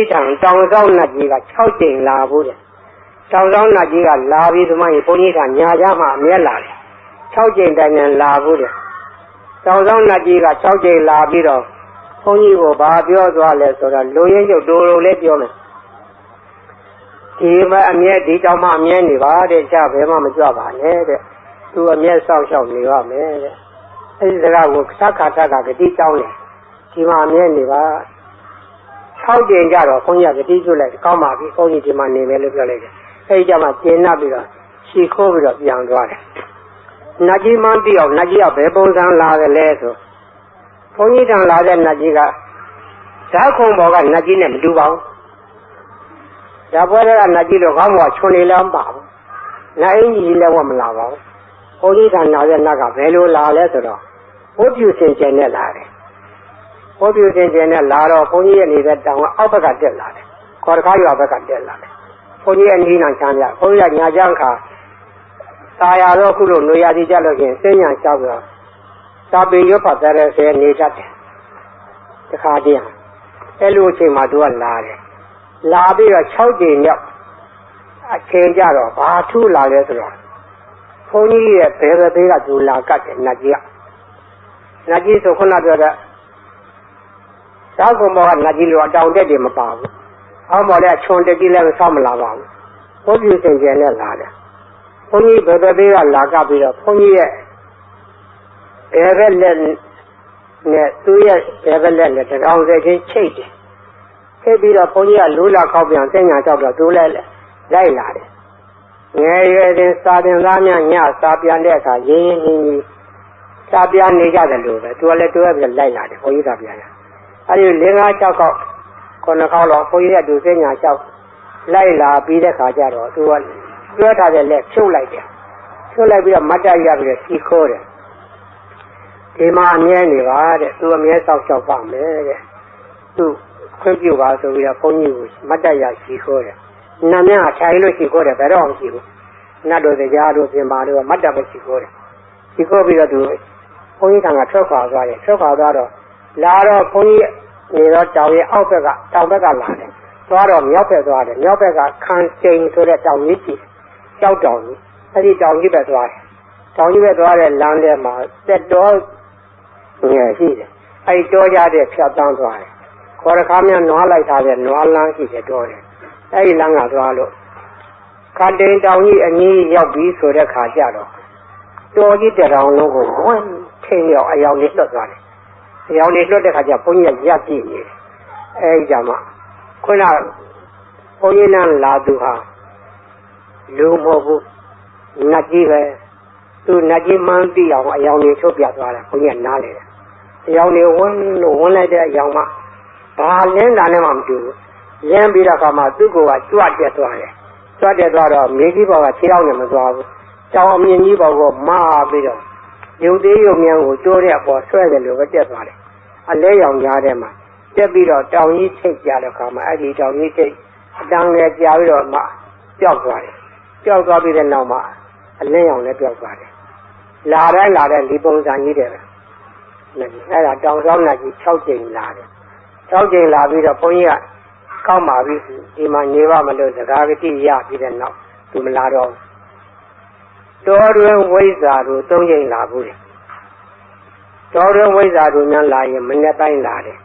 ကြီးထံတောင်ဆောင်နတ်ကြီးက6ကြိမ်လာဘူးတဲ့တောင်ဆောင်နတ်ကြီးကလာပြီးသမိုင်းဘုန်းကြီးကညာကြမှာအမျက်လာတယ်6ကြိမ်တိုင်တိုင်လာဘူးတဲ့တောင်ဆောင်နတ်ကြီးက6ကြိမ်လာပြီးတော့ဘုန်းကြီးကိုဘာပြောသွားလဲဆိုတော့လူရင်းကျုပ်တို့လိုလည်းပြောမယ်ဒီမှာအမြဲဒီတောင်မှအမြဲနေပါတဲ့ကြဘယ်မှမကြွပါနဲ့တဲ့သူအမြဲစောင့်ရှောက်နေရမယ်တဲ့အဲဒီစကားကိုသက္ကာတကဂတိတောင်းတယ်ဒီမှာအမြဲနေပါ 6ကြိမ်ကြတော့ဘုန်းကြီးကဂတိကျွလိုက်ကောင်းပါပြီဘုန်းကြီးဒီမှာနေမယ်လို့ပြောလိုက်တယ်အဲဒီကြမှာကျင်းနှပ်ပြီးတော့ရှီခိုးပြီးတော့ပြန်သွားတယ်နတ်ကြီးမှန်းပြီးအောင်နတ်ကြီးကဘယ်ပုံစံလာတယ်လဲဆိုဘုန်းကြီးတန်လာတဲ့နတ်ကြီးကဓာတ်ခုံပေါ်ကနတ်ကြီးနဲ့မတူပါဘူးဓာတ်ပွဲကနတ်ကြီးတော့ခေါင်းပေါ်ချွန်နေလမ်းပါဘူးနတ်အင်းကြီးလည်းဝမလာပါဘူးဘုန်းကြီးတန်လာတဲ့နတ်ကဘယ်လိုလာလဲဆိုတော့ဘုပြူစင်ကျင်နဲ့လာတယ် ဘုပြူစင်ကျင်နဲ့လာတော့ဘုန်းကြီးရဲ့နေတဲ့တောင်ကအောက်ဘက်ကတက်လာတယ်ခေါ်တကားရွာဘက်ကတက်လာတယ်ဘုန်းကြီးရဲ့နီးနာချမ်းပြဘုန်းကြီးကညာချမ်းခါตายရတော့ခုလိုနေရာကြီးကြလို့ချင်းစဉ္ညာလျှောက်ပြီးတော့သာပေရွတ်ဖတ်တဲ့ဆဲနေတတ်တယ်တခါတည်းအဲ့လိုအချိန်မှာသူကလာတယ်လာပြီးတော့6ကြိမ်မြောက်အချိန်ကြတော့ဘာထူလာလဲဆိုတော့ဘုန်းကြီးရဲ့ဘယ်ဘသေးကသူလာကတ်တယ်နတ်ကြီးကနတ်ကြီးဆိုခုနပြောတဲ့ သာကုံဘောကနတ်ကြီးလိုအတောင်တက်တယ်မပါဘူးအောက်မော်လည်းခြုံတက်ကြီးလည်းဆောက်မလာပါဘူးဘုန်းကြီးစင်ကြယ်နဲ့လာတယ်ဘုန်းကြီးဘယ်ဘသေးကလာကပ်ပြီးတော့ဘုန်းကြီးရဲ့ဘယ်ဘက်လက်နဲ့သူ့ရဲ့ဘယ်ဘက်လက်နဲ့တကောင်စဲချင်းချိတ်တယ်ချိတ်ပြီးတော့ဘုန်းကြီးကလူလာခောက်ပြန်စင်ညာကြောက်တော့သူလည်းလိုက်လာတယ်ငယ်ရွယ်တင်စာတင်သားများညစာပြန်တဲ့အခါရင်းရင်းနှီးနှီးစာပြန်နေကြတယ်လို့ပဲသူကလည်းတွဲပြီးလိုက်လာတယ်ဘုန်းကြီးကပြန်ရ အဲဒီ၄၅၆ခေါက်ခုနှစ်ခေါက်တော့ဘုန်းကြီးကသူစင်ညာလျှောက်လိုက်လာပြီးတဲ့ခါကျတော့သူကတွဲထားတဲ့လက်ဖြုတ်လိုက်တယ်ဖြုတ်လိုက်ပြီးတော့မတ်တရပြီးတော့စီခိုးတယ်ဒီမှာအမြဲနေပါတဲ့သူအမြဲစောက်ရှောက်ပါမယ်တဲ့သူခွင့်ပြုပါဆိုပြီးတော့ဘုန်းကြီးကိုမတ်တရစီခိုးတယ်နတ်များထိုင်လို့စီခိုးတယ်ဘယ်တော့မှမရှိဘူးနတ်တို့တရားတို့ပြင်ပါတို့မတ်တပဲစီခိုးတယ်စီခိုးပြီးတော့သူဘုန်းကြီးကထွက်ခွာသွားတယ်ထွက်ခွာသွားတော့ လာတော့ဘုန်းကြီးနေတော့တောင်ရဲ့အောက်ဘက်ကတောင်ဘက်ကလာတယ်သွားတော့မြောက်ဘက်သွားတယ်မြောက်ဘက်ကခံချိန်ဆိုတဲ့တောင်ကြီးကြီးကြောက်တောင်ကြီးအဲ့ဒီတောင်ကြီးဘက်သွားတယ်တောင်ကြီးဘက်သွားတဲ့လမ်းထဲမှာတက်တော်ငယ်ရှိတယ်အဲ့ဒီတောကြတဲ့ဖြတ်တန်းသွားတယ်ခေါ်ရခါများနွားလိုက်ထားတဲ့နွားလမ်းရှိတယ်တော်တယ်အဲ့ဒီလမ်းကသွားလို့ခန္တိန်တောင်ကြီးအကြီးရောက်ပြီးဆိုတဲ့ခါကျတော့တော်ကြီးတရောင်လုံးကိုဝန်းထင်းရောက်အယောင်လေးလွတ်သွားတယ် အယောင်လေးလွတ်တဲ့ခါကျဘုန်းကြီးကရပ်ကြည့်နေတယ်အဲ့ဒီကြမှာခုနဘုန်းကြီးနဲ့လာသူဟာလူမဟုတ်ဘူးနတ်ကြီးပဲသူနတ်ကြီးမှန်းသိအောင်အယောင်လေးထုတ်ပြသွားတယ်ဘုန်းကြီးကနားလေတယ်အယောင်လေးဝန်းလို့ဝန်းလိုက်တဲ့အယောင်မှဘာလင်းတာနဲ့မှမတူဘူးရင်းပြီးတော့ခါမှသူ့ကိုယ်ကကြွတက်သွားတယ်ကြွတက်သွားတော့မြေကြီးဘောကခြေထောက်နဲ့မသွားဘူးတောင်အမြင့်ကြီးဘောကိုမာပြီးတော့ရုပ်သေးရုပ်မြန်ကိုတိုးတဲ့အပေါ်ဆွဲတယ်လို့ပဲတက်သွားတယ် အလဲရောင်ကြားထဲမှာတက်ပြီးတော့တောင်ကြီးထိတ်ကြတဲ့ခါမှာအဲ့ဒီတောင်ကြီးထိတ်အတန်းငယ်ကြာပြီးတော့မှပျောက်သွားတယ်ပျောက်သွားပြီးတဲ့နောက်မှာအလင်းရောင်လည်းပျောက်သွားတယ်လာတိုင်းလာတဲ့ဒီပုံစံကြီးတယ်ပဲအဲ့ဒါတောင်ဆောင်နာကြီး6ကြိမ်လာတယ်6ကြိမ်လာပြီးတော့ဘုန်းကြီးကကောက်ပါပြီဒီမှာနေပါမလို့စကားကတိရပြီးတဲ့နောက်သူမလာတော့တော်တွင်ဝိဇ္ဇာတို့၃ကြိမ်လာဘူးတယ် တော်တွင်ဝိဇ္ဇာတို့များလာရင်မနေ့တိုင်းလာတယ်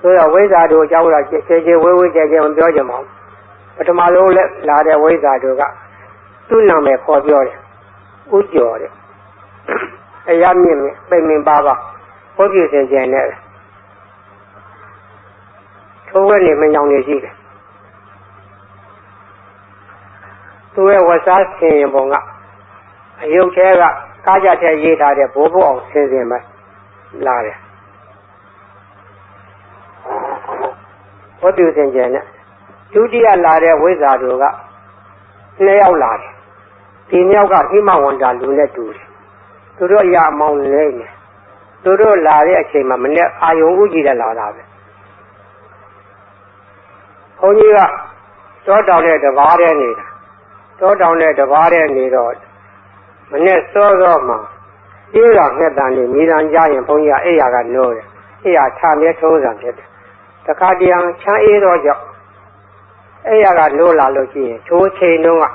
ဆိုတော့ဝိဇ္ဇာတို့အကြောင်းတော့ခြေခြေဝေးဝေးကြဲကြဲမပြောကြပါဘူးပထမဆုံးလက်လာတဲ့ဝိဇ္ဇာတို့ကသူ့နာမည်ခေါ်ပြောတယ်ဥကျော်တယ်အရာမြင့်မြင့်ပိန်ပင်ပါပါဘုရားရှင်ကျန်တဲ့ထိုးဝဲနေမညောင်နေရှိတယ်သူရဲ့ဝစားဆင်ရင်ပုံကအယုတ်ထဲကကားကြတဲ့ရေးထားတဲ့ဘိုးဘိုးအောင်ဆင်စင်ပဲ လာတယ်ဘုဒ္ဓဆင်ကျန်တဲ့ဒုတိယလာတဲ့ဝိဇ္ဇာတို့ကနှစ်ယောက်လာတယ်ဒီနှစ်ယောက်ကဟိမဝန္တာလူနဲ့တူတယ်သူတို့ရအမောင်းလဲနေသူတို့လာတဲ့အချိန်မှာမနေ့အာယုံဥကြည့်တဲ့လာတာပဲဘုန်းကြီးကတောတောင်နဲ့တဘာတဲ့နေတာတောတောင်နဲ့တဘာတဲ့နေတော့မနေ့စောစောမှာ အေးရငှက်တန်နေမိတန်ကြရင်ဘုန်းကြီးကအိယာကနိုးတယ်အိယာချမြဲထုံးစံဖြစ်တယ်တခါတည်းချမ်းအေးတော့ကြောင့်အဲ့ရကနိုးလာလို့ရှိရင်ချိုးချိန်တုန်းက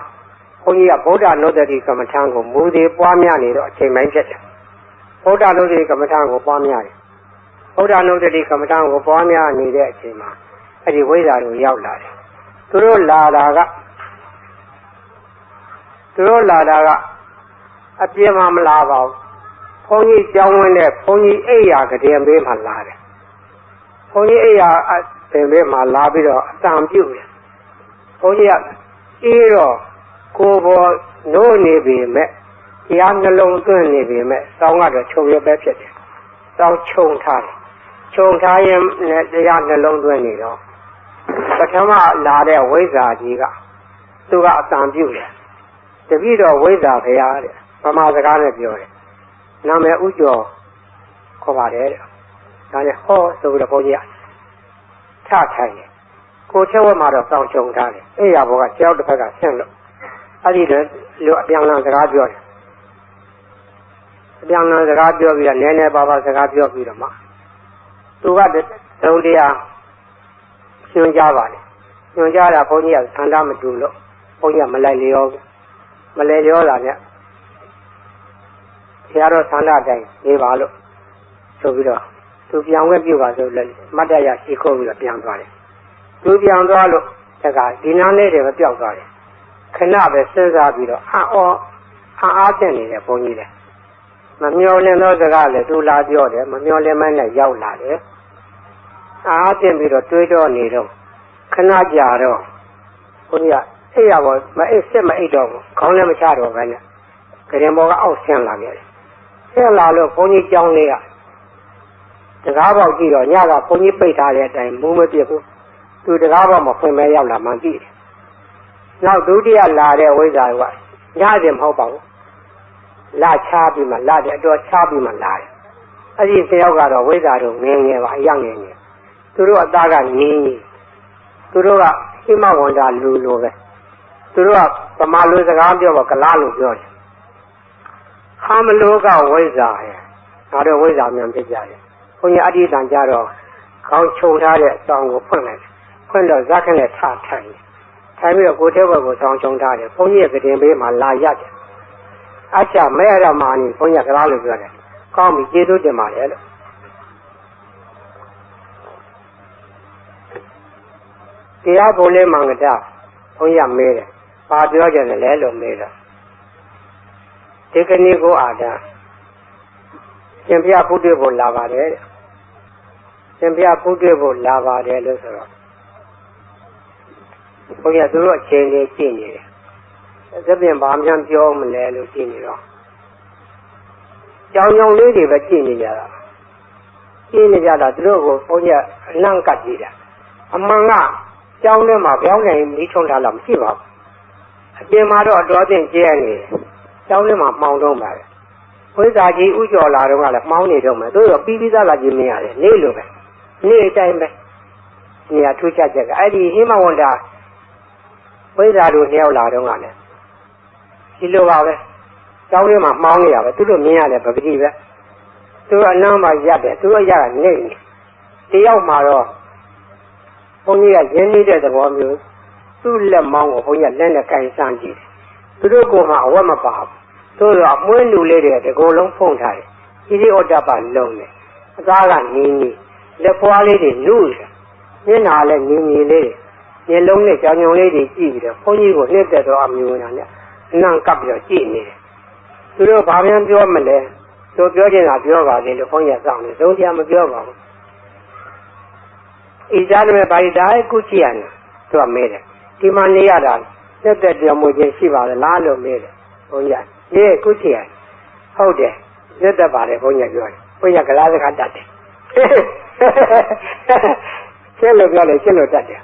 ဘုန်းကြီးကဗုဒ္ဓနုဒတိကမ္မထံကိုမူသေးပွားများနေတော့အချိန်ပိုင်းဖြစ်တယ်ဗုဒ္ဓနုဒတိကမ္မထံကိုပွားများတယ်ဗုဒ္ဓနုဒတိကမ္မထံကိုပွားများနေတဲ့အချိန်မှာအဲ့ဒီဝိဇ္ဇာတို့ရောက်လာတယ်သူတို့လာတာကသူတို့လာတာကအပြင်းမှမလာပါဘူး ဘုန်းကြီးကြောင်းဝင်းတဲ့ဘုန်းကြီးအိယာကတဲ့ဘေးမှာလာတယ်ဘုန်းကြီးအိယာအပင်ဘေးမှာလာပြီးတော့အတန်ပြုတ်တယ်ဘုန်းကြီးကအေးတော့ကိုယ်ပေါ်နိုးနေပြီမဲ့တရားနှလုံးသွင်းနေပြီမဲ့စောင်းကတော့ချုပ်ရပဲဖြစ်တယ်စောင်းခြုံထားတယ်ခြုံထားရင်တရားနှလုံးသွင်းနေတော့ပထမလာတဲ့ဝိဇ္ဇာကြီးကသူကအတန်ပြုတ်တယ်တပည့်တော်ဝိဇ္ဇာဖရာတဲ့ဗမာစကားနဲ့ပြောတယ် နာမည်ဥကျော်ခေါ်ပါတယ်တဲ့ဒါနဲ့ဟောဆိုပြီးတော့ဘုန်းကြီးကထထိုင်တယ်ကိုချက်ဝက်မှာတော့စောင့်ချုံထားတယ်အဲ့ရဘောကကြောက်တစ်ဖက်ကဆင့်လို့အဲ့ဒီတော့လူအပြန်လန်စကားပြောတယ်အပြန်လန်စကားပြောပြီးတော့နည်းနည်းပါးပါးစကားပြောပြီးတော့မှသူကတုံးတရားညွှန်ကြားပါလေညွှန်ကြားတာဘုန်းကြီးကသန္တာမတူလို့ဘုန်းကြီးကမလိုက်လျောမလဲလျောလာနဲ့ ဆရာတော်သန္တာတိုင်းနေပါလို့ဆိုပြီးတော့သူပြန်ဝဲပြုတ်ပါဆိုလည်းမတ်တရရှိခိုးပြီးတော့ပြန်သွားတယ်သူပြန်သွားလို့တကဒီနားလေးတွေပဲပျောက်သွားတယ်ခဏပဲစဉ်းစားပြီးတော့အံ့ဩအံ့အားဖြစ်နေတဲ့ဘုန်းကြီးလေမမျောလင်းသောစကားလည်းသူလာပြောတယ်မမျောလင်းမနဲ့ရောက်လာတယ်အားဖြင့်ပြီးတော့တွေးတော့နေတော့ခဏကြာတော့ဘုန်းကြီးကအိပ်ရပါမအိပ်စစ်မအိပ်တော့ဘူးခေါင်းလည်းမချတော့ဘဲနဲ့ကရင်ဘောကအောက်ဆင်းလာခဲ့တယ်ဆ င်းလာလို့ဘုန်းကြီးကြောင်းလေးကတကားပေါက်ကြည့်တော့ညကဘုန်းကြီးပိတ်ထားတဲ့အတိုင်းမူးမပြစ်ဘူးသူတကားပေါက်မဖွင့်မဲရောက်လာမှကြည့်တယ်နောက်ဒုတိယလာတဲ့ဝိဇ္ဇာကညစဉ်မဟုတ်ပါဘူးလာချပြီးမှလာတယ်အတော်ချပြီးမှလာတယ်အဲ့ဒီတယောက်ကတော့ဝိဇ္ဇာတို့ငင်းငယ်ပါအရောက်ငယ်ငယ်သူတို့အသားကငင်းကြီးသူတို့ကဟိမဝန္တာလူလိုပဲသူတို့ကဗမာလူစကားပြောပါကလားလို့ပြောတယ် ဟာမလို့ကဝိဇ္ဇာရဲ့ငါတို့ဝိဇ္ဇာမြန်ဖြစ်ကြတယ်ဘုန်းကြီးအဋ္ဌိတန်ကြတော့ခေါင်းခြုံထားတဲ့အဆောင်ကိုဖွင့်လိုက်ဖွင့်တော့ဇက်ခနဲ့ထထိုင်တယ်ထိုင်ပြီးတော့ကိုတဲ့ဘက်ကိုဆောင်းချုံထားတယ်ဘုန်းကြီးရဲ့ကတင်ပေးမှာလာရတယ်အချမဲရမနီဘုန်းကြီးကလားလို့ပြောတယ်ကောင်းပြီကျေးဇူးတင်ပါတယ်လို့တရားဘုံလေးမင်္ဂတာဘုန်းကြီးမေးတယ်။ဘာပြောကြတယ်လဲလို့မေးတော့ ဒီကနေ့ကိုအာဒါရှင်ဘုရားဖုတွေ့ဖို့လာပါတယ်တဲ့။ရှင်ဘုရားဖုတွေ့ဖို့လာပါတယ်လို့ဆိုတော့ဘုရားသူတို့အချိန်လေးကြည့်နေတယ်။သဖြင့်ဘာမှပြောမလဲလို့ကြည့်နေတော့ကြောင်ကြောင်လေးတွေပဲကြည့်နေကြတာ။ကြည့်နေကြတာသူတို့ကိုဘုန်းကြီးအနံ့ကတ်ကြည့်တာ။အမှန်ကကျောင်းထဲမှာပြောင်းနိုင်လေးထုံထားလို့မရှိပါဘူးအပြင်မှာတော့အတော်ချင်းကျဲနေတယ် ကျောင်းထဲမှာမှောင်တော့ပါတယ်ဝိဇ္ဇာကြီးဥကျော်လာတော့ကလည်းမှောင်နေတော့မယ်သူတို့ပြီးပြီးသားလာခြင်းမရတယ်နေလိုပဲနေအတိုင်းပဲနေရာထူးခြားချက်ကအဲ့ဒီဟိမဝန္တာဝိဇ္ဇာတို့နှစ်ယောက်လာတော့ကလည်းဒီလိုပါပဲကျောင်းထဲမှာမှောင်နေရပဲသူတို့မြင်ရတယ်ပဂတိပဲသူတို့အနမ်းမှာရက်တယ်သူတို့ရတာနေနေတယောက်မှာတော့ဘုန်းကြီးကရင်းနှီးတဲ့သဘောမျိုးသူ့လက်မောင်းကိုဘုန်းကြီးကလက်နဲ့ကင်ဆန်းကြည့်တယ် သူတို့ကမှအဝတ်မပါဘူးသူတို့ကမွေးလူလေးတွေတကောလုံးဖုံးထားတယ်ဣတိဩတ္တပလုံးတယ်အသားကနင်းကြီးလက်ဖွားလေးတွေနုတယ်မျက်နှာလည်းနင်းကြီးလေးမျက်လုံးနဲ့ကြောင်ကြောင်လေးတွေကြည့်ပြီးတော့ဘုန်းကြီးကိုနှိမ့်သက်တော့အမျိုးညာနဲ့အနံကပ်ပြီးတော့ကြည့်နေတယ်သူတို့ဘာမှပြောမလဲသူပြောချင်တာပြောပါလေလို့ဘုန်းကြီးကစောင့်နေသုံးတရားမပြောပါဘူးဣဇာလမေဘာဒီတိုင်းကုချီယန်သူကမေးတယ်ဒီမှာနေရတာ သက်သက်ပြောင်းမှုချင်းရှိပါလားလို့မေးတယ်ဘုန်းကြီးနေကုချီယန်ဟုတ်တယ်သက်သက်ပါတယ်ဘုန်းကြီးပြောတယ်ဘုန်းကြီးကလားစကားတတ်တယ်ရှင်းလို့ပြောလို့ရှင်းလို့တတ်တယ်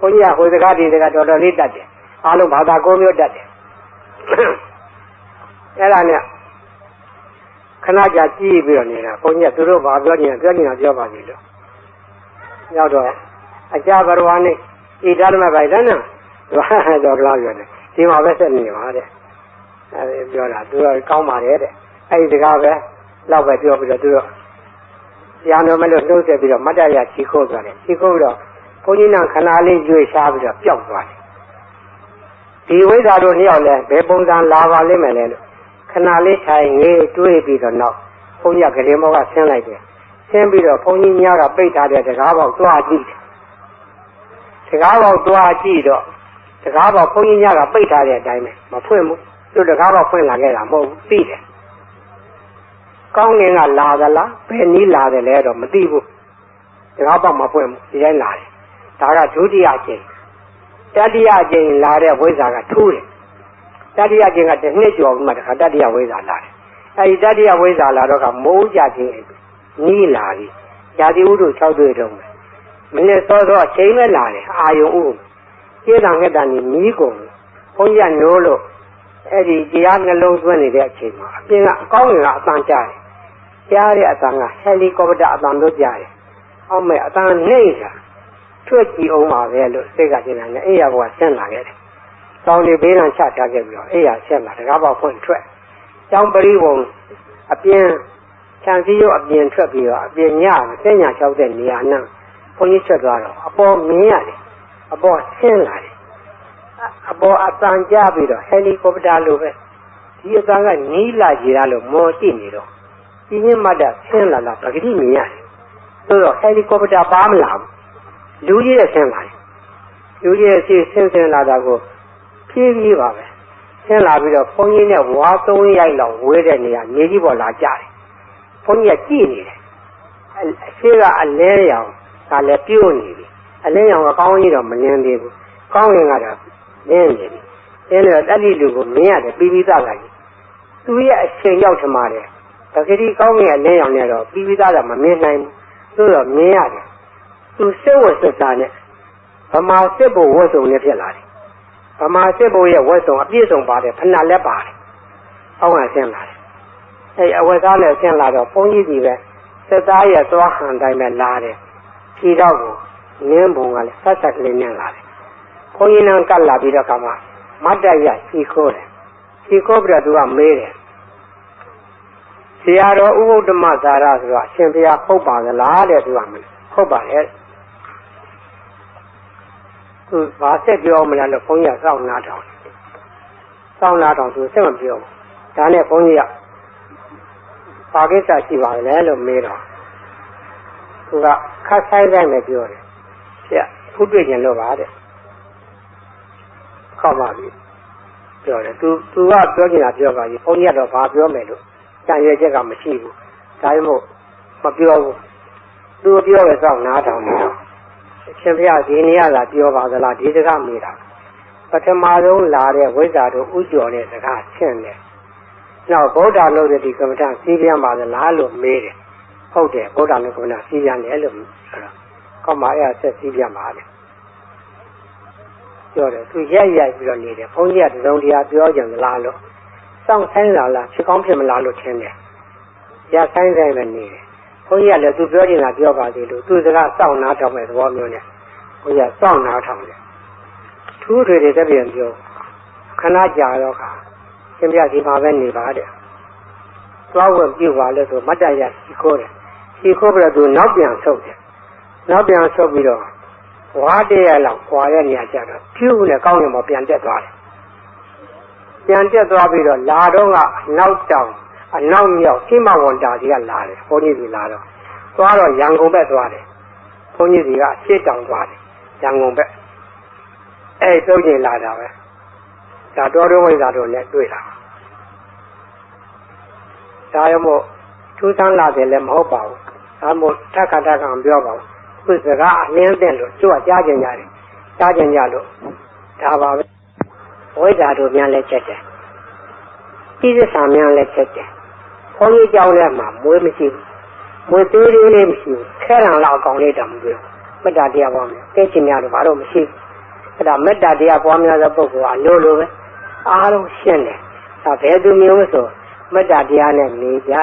ဘုန်းကြီးကဟိုစကားဒီစကားတော်တော်လေးတတ်တယ်အားလုံးဘာသာကိုမျိုးတတ်တယ်အဲ့ဒါနဲ့ခဏကြာကြည့်ပြီးတော့နေတာဘုန်းကြီးကသူတို့ဘာပြောနေတာပြောနေတာပြောပါပြီလို့ရောက်တော့အကြဘရဝနဲ့ဣဒဓမ္မပိုင်တန်းနာ တော့တော့ပြောတယ်ဒီမှာပဲဆက်နေပါတဲ့အဲဒီပြောတာသူကကောင်းပါတယ်တဲ့အဲဒီတကားပဲလောက်ပဲပြောပြီးတော့သူတို့ရံတော်မလို့နှုတ်ဆက်ပြီးတော့မတ္တရချီခိုးသွားတယ်ချီခိုးတော့ဘုန်းကြီးကခဏလေးရွေ့ရှားပြီးတော့ပျောက်သွားတယ်ဒီဝိဇ္ဇာတို့နှစ်ယောက်လည်းဘယ်ပုံစံလာပါလိမ့်မယ်လဲလို့ခဏလေးထိုင်ငေးတွေးပြီးတော့နောက်ဘုန်းကြီးကကလေးမောကဆင်းလိုက်တယ်ဆင်းပြီးတော့ဘုန်းကြီးများကပိတ်ထားတဲ့တကားပေါက်သွားကြည့်တယ်တကားပေါက်သွားကြည့်တော့ တကားပေါက်ဘုန်းကြီးများကပိတ်ထားတဲ့အတိုင်းပဲမဖွင့်ဘူးသူတကားပေါက်ဖွင့်လာခဲ့တာမဟုတ်ဘူးသိတယ်ကောင်းငင်ကလာသလားဘယ်နည်းလာတယ်လဲတော့မသိဘူးတကားပေါက်မဖွင့်ဘူးဒီတိုင်းလာတယ်ဒါကဒုတိယအချိန်တတိယအချိန်လာတဲ့ဝိဇ္ဇာကထူးတယ်တတိယအချိန်ကတစ်နှစ်ကျော်ပြီးမှတခါတတိယဝိဇ္ဇာလာတယ်အဲဒီတတိယဝိဇ္ဇာလာတော့ကမိုးကြခြင်းနီးလာပြီဇာတိဥဒ္ဓ6တွေ့တုံးမနေ့စောစောအချိန်ပဲလာတယ်အာယုံဥ ကျေးတံငှက်တန်ကြီးနီးကုန်ဘုန်းကြီးကနိုးလို့အဲ့ဒီတရားနှလုံးသွင်းနေတဲ့အချိန်မှာအပြင်ကအကောင်းငင်ကအတန်ကြားတယ်ကြားတဲ့အတန်ကဟယ်လီကော်ပတာအတန်တို့ကြားတယ်အောက်မဲ့အတန်နေတာထွက်ကြည့်အောင်ပါပဲလို့စိတ်ကကျင်တယ်အဲ့ရဘောကဆင်းလာခဲ့တယ်။တောင်းလေးဘေးလံချထားခဲ့ပြီးတော့အဲ့ရဆက်လာတကားပေါက်ဖွင့်ထွက်။ကျောင်းပရိဝုံအပြင်ခြံစည်းရုပ်အပြင်ထွက်ပြီးတော့အပြင်ညဆင်းညာလျှောက်တဲ့နေရာနဲ့ဘုန်းကြီးဆက်သွားတော့အပေါ်မြင်ရတယ်။ အပေါ်ဆင်းလာတယ်။အပေါ်အတန်ကြပြီးတော့ဟယ်လီကော်ပတာလိုပဲဒီအတန်ကနီးလာကြရလို့မော်ကြည့်နေတော့ဒီညမတ်တာဆင်းလာလာပဂတိမြင်ရတယ်။ဆိုတော့ဟယ်လီကော်ပတာပါမလာဘူးလူကြီးရဲ့ဆင်းလာတယ်လူကြီးရဲ့စီဆင်းဆင်းလာတာကိုဖြည်းဖြည်းပါပဲဆင်းလာပြီးတော့ဘုန်းကြီးနဲ့ဝါသုံးရိုက်လောက်ဝဲတဲ့နေရာမြေကြီးပေါ်လာကြတယ်ဘုန်းကြီးကကြည့်နေတယ်အရှိကအလဲရောင်ကလည်းပြုတ်နေပြီ အလဲရောင်ကကောင်းကြီးတော့မလင်းသေးဘူးကောင်းရင်ကတော့လင်းနေပြီလင်းတော့တက်တိလူကိုမြင်ရတယ်ပြီးပြီးသားကကြီးသူရဲ့အချိန်ရောက်ထမှာတယ်ပဂတိကောင်းရဲ့အလဲရောင်နဲ့တော့ပြီးပြီးသားကမမြင်နိုင်ဘူးသို့တော့မြင်ရတယ်သူစစ်ဝတ်စစ်သားနဲ့ဗမာစစ်ဘုံဝတ်စုံနဲ့ဖြစ်လာတယ်ဗမာစစ်ဘုံရဲ့ဝတ်စုံအပြည့်စုံပါတယ်ဖဏလည်းပါတယ်အောက်ကဆင်းလာတယ်အဲအဝတ်သားလည်းဆင်းလာတော့ဘုန်းကြီးကြီးပဲစစ်သားရဲ့သွားဟန်တိုင်းပဲလာတယ်ခြေတော့ကို နင်းဘုံကလည်းဆက်ဆက်ကလေးနဲ့လာတယ်ဘုန်းကြီးနန်းကတ်လာပြီးတော့ကမှမတ်တရခြေခိုးတယ်ခြေခိုးပြီးတော့သူကမေးတယ်ဆရာတော်ဥပုဒ္ဓမသာရဆိုတော့အရှင်ဘုရားဟုတ်ပါသလားတဲ့သူကမဟုတ်ပါရဲ့သူဘာဆက်ပြောမလဲလို့ဘုန်းကြီးကစောင့်နာထောင်စောင့်နာထောင်သူဆက်မပြောဘူးဒါနဲ့ဘုန်းကြီးကဘာကိစ္စရှိပါလဲလို့မေးတော့သူကခတ်ဆိုင်တိုင်းပဲပြောတယ် ဆရာဖုတွေ့ခြင်းလို့ပါတဲ့ခောက်ပါပြီပြောတယ်သူသူကပြောချင်တာပြောပါပြီဘုန်းကြီးကတော့ဘာပြောမယ်လို့ကြံရချက်ကမရှိဘူးဒါမှမဟုတ်မပြောဘူးသူပြောပဲစောင့်နားထောင်နေတော့အရှင်ဘုရားဒီနေရာလာပြောပါသလားဒီစကားမေးတာပထမဆုံးလာတဲ့ဝိဇ္ဇာတို့ဥကျော်တဲ့စကားရှင်းတယ်နောက်ဗုဒ္ဓလို့တဲ့ဒီကမ္မဋ္ဌာန်းစီးပြန်ပါသလားလို့မေးတယ်ဟုတ်တယ်ဗုဒ္ဓလို့ကမ္မဋ္ဌာန်းစီးပြန်တယ်လို့ဆိုတော့ ကောမအဲ့ဆက်စီးပြန်ပါလေပြောတယ်သူရက်ရိုက်ပြီးတော့နေတယ်ဘုန်းကြီးကတစုံတရာပြောကြမလားလို့စောင့်ဆိုင်လာလားဖြစ်ကောင်းဖြစ်မလားလို့ထင်တယ်ရဆိုင်ဆိုင်ပဲနေတယ်ဘုန်းကြီးကလည်းသူပြောနေတာပြောပါသေးလို့သူစကားစောင့်နားထောင်မဲ့သဘောမျိုးနဲ့ဘုန်းကြီးကစောင့်နားထောင်တယ်ထူးတွေတွေတက်ပြန်ပြောခဏကြာတော့ခါရှင်ပြဒီမှာပဲနေပါတဲ့သွားဝတ်ပြုပါလဲဆိုမတ်တရရှိခိုးတယ်ရှိခိုးပြီးတော့သူနောက်ပြန်ဆုပ်တယ် နောက်ပြန်ဆုပ်ပြီးတော့ဝါတရလောက်ခွာရနေရကြတော့ဖြူးနဲ့ကောင်းရင်မပြန်တက်သွားတယ်ပြန်တက်သွားပြီးတော့လာတော့ကနောက်တောင်အနောက်မြောက်စိမဝန်တာကြီးကလာတယ်ဘုန်းကြီးကြီးလာတော့သွားတော့ရန်ကုန်ဘက်သွားတယ်ဘုန်းကြီးကြီးကရှေ့တောင်သွားတယ်ရန်ကုန်ဘက်အဲတုံးကျင်လာတာပဲဒါတော်တော်ဝိဇ္ဇာတို့နဲ့တွေ့တာဒါရမို့ထူးဆန်းလာတယ်လည်းမဟုတ်ပါဘူးဒါမို့ထက်ခါထက်ခါပြောပါဘူး သူစကားအလင်းတဲ့လို့သူကကြားကြင်ကြတယ်ကြားကြင်ကြလို့ဒါပါပဲဝိဇ္ဇာတို့များလည်းချက်တယ်ပြည့်စုံများလည်းချက်တယ်ဘုန်းကြီးကြောင်းထဲမှာမွေးမရှိဘူးမွေးသေးသေးလေးမရှိဘူးခဲရံလောက်အကောင်လေးတောင်မပြောမေတ္တာတရားပွားမယ်ကဲချင်များတော့ဘာလို့မရှိဘူးအဲ့ဒါမေတ္တာတရားပွားများသောပုဂ္ဂိုလ်ကလိုလိုပဲအားလုံးရှင်းတယ်ဒါဘယ်သူမျိုးဆိုမေတ္တာတရားနဲ့နေကြ